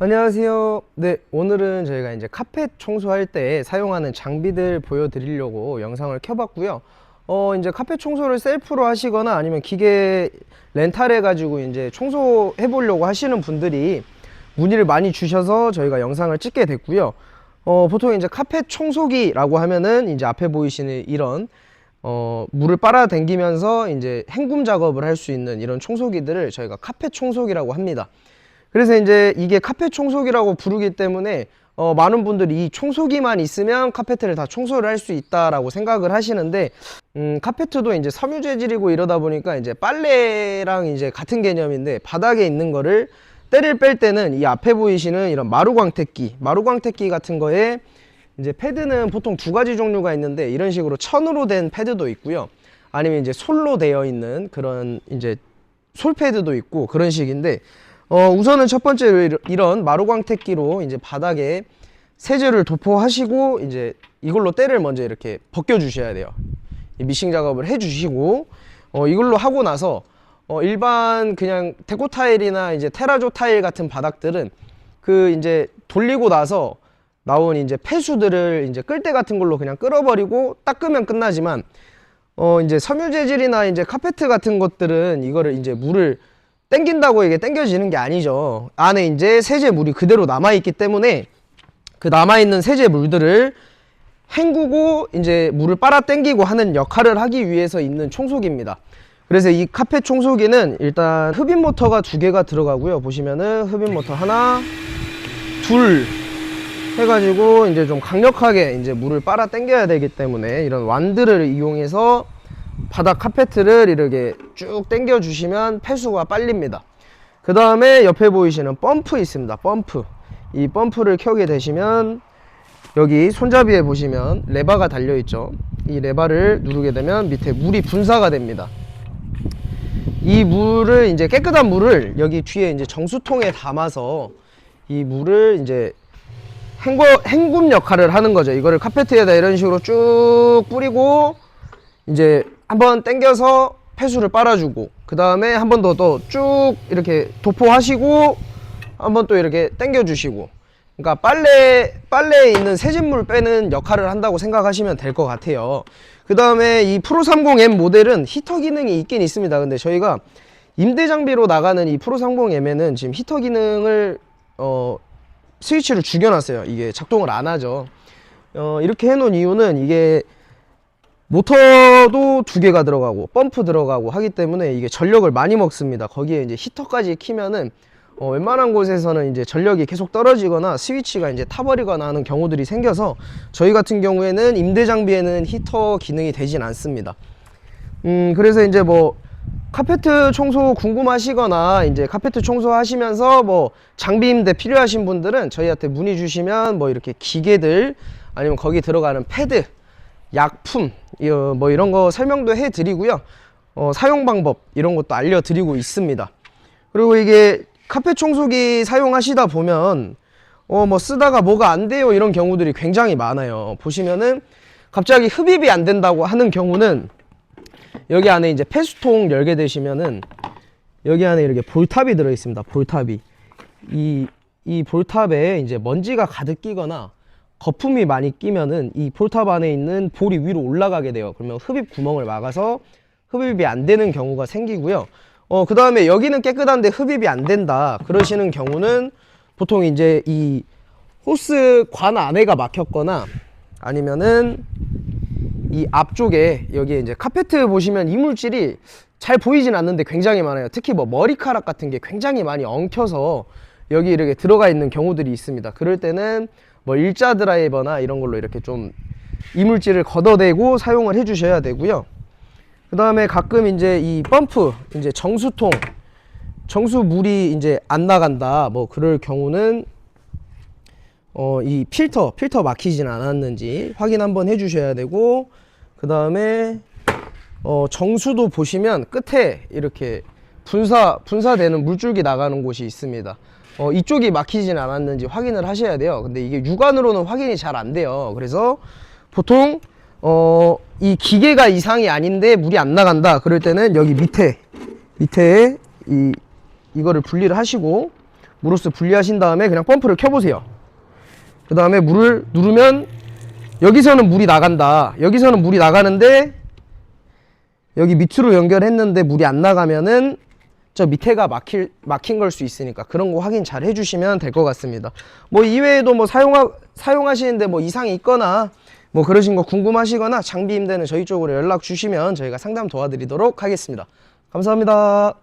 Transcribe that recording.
안녕하세요. 네, 오늘은 저희가 이제 카펫 청소할 때 사용하는 장비들 보여드리려고 영상을 켜봤고요. 어, 이제 카펫 청소를 셀프로 하시거나 아니면 기계 렌탈해가지고 이제 청소해보려고 하시는 분들이 문의를 많이 주셔서 저희가 영상을 찍게 됐고요. 어, 보통 이제 카펫 청소기라고 하면은 이제 앞에 보이시는 이런 어, 물을 빨아당기면서 이제 헹굼 작업을 할 수 있는 이런 청소기들을 저희가 카펫 청소기라고 합니다. 그래서 이제 이게 카펫 청소기라고 부르기 때문에 어, 많은 분들이 이 청소기만 있으면 카페트를 다 청소를 할 수 있다라고 생각을 하시는데 음, 카페트도 이제 섬유 재질이고 이러다 보니까 이제 빨래랑 이제 같은 개념인데 바닥에 있는 거를 때를 뺄 때는 이 앞에 보이시는 이런 마루광택기, 마루광택기 같은 거에 이제 패드는 보통 두 가지 종류가 있는데 이런 식으로 천으로 된 패드도 있고요. 아니면 이제 솔로 되어 있는 그런 이제 솔 패드도 있고 그런 식인데 어, 우선은 첫 번째로 이런 마루광택기로 이제 바닥에 세제를 도포하시고 이제 이걸로 때를 먼저 이렇게 벗겨 주셔야 돼요. 이 미싱 작업을 해 주시고 어, 이걸로 하고 나서 어, 일반 그냥 데코 타일이나 이제 테라조 타일 같은 바닥들은 그 이제 돌리고 나서 나온 이제 폐수들을 이제 끌대 같은 걸로 그냥 끌어버리고 닦으면 끝나지만 어 이제 섬유 재질이나 이제 카페트 같은 것들은 이거를 이제 물을 땡긴다고 이게 땡겨지는 게 아니죠. 안에 이제 세제 물이 그대로 남아 있기 때문에 그 남아 있는 세제 물들을 헹구고 이제 물을 빨아 당기고 하는 역할을 하기 위해서 있는 청소기입니다. 그래서 이 카펫 청소기는 일단 흡입 모터가 두 개가 들어가고요. 보시면은 흡입 모터 하나, 둘 해가지고 이제 좀 강력하게 이제 물을 빨아 당겨야 되기 때문에 이런 완드를 이용해서 바닥 카페트를 이렇게 쭉 당겨 주시면 폐수가 빨립니다. 그 다음에 옆에 보이시는 펌프 있습니다. 펌프. 이 펌프를 켜게 되시면 여기 손잡이에 보시면 레바가 달려 있죠. 이 레바를 누르게 되면 밑에 물이 분사가 됩니다. 이 물을 이제 깨끗한 물을 여기 뒤에 이제 정수통에 담아서 이 물을 이제 헹궈, 헹굼 역할을 하는 거죠. 이거를 카페트에다 이런 식으로 쭉 뿌리고 이제 한번 당겨서 폐수를 빨아주고 그 다음에 한 번더또쭉 이렇게 도포하시고 한 번 또 이렇게 당겨주시고 그러니까 빨래 빨래에 있는 세진물 빼는 역할을 한다고 생각하시면 될 것 같아요. 그 다음에 이 프로 30M 모델은 히터 기능이 있긴 있습니다. 근데 저희가 임대 장비로 나가는 이 프로 30M에는 지금 히터 기능을 어 스위치를 죽여놨어요. 이게 작동을 안 하죠. 어, 이렇게 해놓은 이유는 이게 모터도 두 개가 들어가고 펌프 들어가고 하기 때문에 이게 전력을 많이 먹습니다. 거기에 이제 히터까지 키면은 어, 웬만한 곳에서는 이제 전력이 계속 떨어지거나 스위치가 이제 타버리거나 하는 경우들이 생겨서 저희 같은 경우에는 임대 장비에는 히터 기능이 되진 않습니다. 음, 그래서 이제 뭐 카페트 청소 궁금하시거나 이제 카페트 청소하시면서 뭐 장비 임대 필요하신 분들은 저희한테 문의 주시면 뭐 이렇게 기계들 아니면 거기 들어가는 패드, 약품 이어, 뭐 이런 거 설명도 해 드리고요. 어, 사용 방법 이런 것도 알려 드리고 있습니다. 그리고 이게 카페 청소기 사용하시다 보면 어 뭐 쓰다가 뭐가 안 돼요 이런 경우들이 굉장히 많아요. 보시면은 갑자기 흡입이 안 된다고 하는 경우는 여기 안에 이제 폐수통 열게 되시면은 여기 안에 이렇게 볼탑이 들어 있습니다. 볼탑이 이, 이 볼탑에 이제 먼지가 가득 끼거나 거품이 많이 끼면은 이 볼탑 안에 있는 볼이 위로 올라가게 돼요. 그러면 흡입 구멍을 막아서 흡입이 안 되는 경우가 생기고요. 어, 그 다음에 여기는 깨끗한데 흡입이 안 된다. 그러시는 경우는 보통 이제 이 호스 관 안에가 막혔거나 아니면은 이 앞쪽에 여기에 이제 카페트 보시면 이물질이 잘 보이진 않는데 굉장히 많아요. 특히 뭐 머리카락 같은 게 굉장히 많이 엉켜서 여기 이렇게 들어가 있는 경우들이 있습니다. 그럴 때는 뭐 일자 드라이버나 이런 걸로 이렇게 좀 이물질을 걷어내고 사용을 해 주셔야 되고요. 그 다음에 가끔 이제 이 펌프, 이제 정수통, 정수 물이 이제 안 나간다. 뭐 그럴 경우는 어, 이 필터, 필터 막히진 않았는지 확인 한번 해 주셔야 되고, 그 다음에 어, 정수도 보시면 끝에 이렇게 분사, 분사되는 물줄기 나가는 곳이 있습니다. 어, 이쪽이 막히진 않았는지 확인을 하셔야 돼요. 근데 이게 육안으로는 확인이 잘 안 돼요. 그래서 보통 어, 이 기계가 이상이 아닌데 물이 안 나간다. 그럴 때는 여기 밑에 밑에 이 이거를 분리를 하시고 물호스 분리하신 다음에 그냥 펌프를 켜보세요. 그 다음에 물을 누르면 여기서는 물이 나간다. 여기서는 물이 나가는데 여기 밑으로 연결했는데 물이 안 나가면은 저 밑에가 막힐, 막힌 걸 수 있으니까 그런 거 확인 잘 해주시면 될 것 같습니다. 뭐 이외에도 뭐 사용하, 사용하시는데 뭐 이상이 있거나 뭐 그러신 거 궁금하시거나 장비 임대는 저희 쪽으로 연락 주시면 저희가 상담 도와드리도록 하겠습니다. 감사합니다.